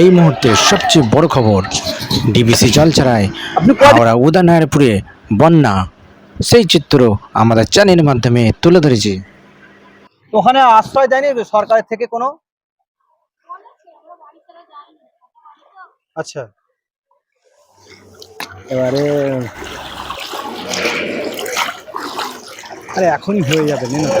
এই মুহূর্তে সবচেয়ে বড় খবর ডিবিসি জল ছাড়ায় হাওড়া উদয়নারায়ণপুরে বন্যা। সেই চিত্র আমাদের চ্যানেলের মাধ্যমে তুলে ধরেছি। ওখানে আশ্রয় দেয়নি সরকারের থেকে কোনো? আচ্ছা। এবারে আরে এখনই হয়ে যাবে নেন না।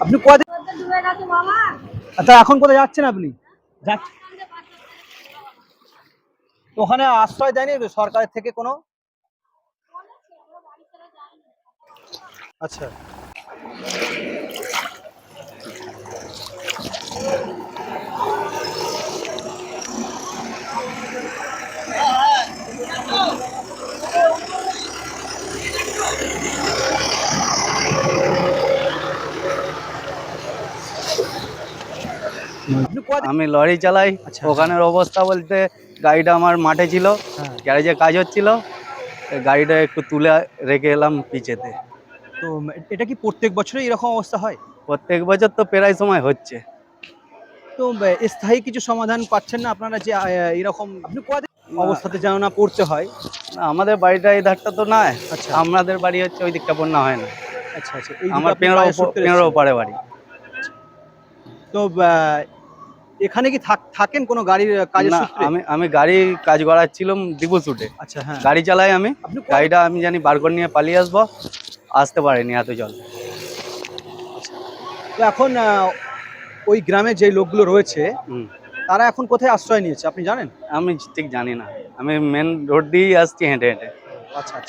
আপনি আচ্ছা এখন কোথায় যাচ্ছেন আপনি? ওখানে আশ্রয় দেয়নি সরকারের থেকে কোনো? আচ্ছা। আমি লরি চালাই। আচ্ছা। ওখানের অবস্থা বলতে গাড়িটা আমার মাঠে ছিল হ্যাঁ। গ্যারেজে কাজ হচ্ছিল। গাড়িটা একটু তুলে রেখে এলাম পিচেতে। তো এটা কি প্রত্যেক বছরই এরকম অবস্থা হয়? প্রত্যেক বছর তো প্রায় সময় হচ্ছে। তো স্থায়ী কিছু সমাধান পাচ্ছেন না আপনারা যে এরকম আপনি অবস্থাতে যেন না পড়তে হয়? আমাদের বাড়িটা এই ধারটা তো নয়। আচ্ছা। আমাদের বাড়ি হচ্ছে ওই দিকটা বন্যা হয় না। আচ্ছা আচ্ছা। আমার পেঁড়ো সরতে পেঁড়ো বাড়ি। তো এখানে কি থাক- থাকেন কোনো গাড়ির কাজের সূত্রে? আমি আমি গাড়ি কাজ করাচ্ছিলাম দিবু শুটে আচ্ছা হ্যাঁ। গাড়ি চালাই আমি। গাড়িটা আমি জানি বার করে নিয়ে পালিয়ে আসব। আসতে পারিনি এত জল। তো এখন ওই গ্রামে যে লোকগুলো রয়েছে তারা এখন কোথায় আশ্রয় নিয়েছে আপনি জানেন? আমি ঠিক জানি না। আমি মেন রোড দিয়েই আসছি হেঁটে হেঁটে। আচ্ছা আচ্ছা।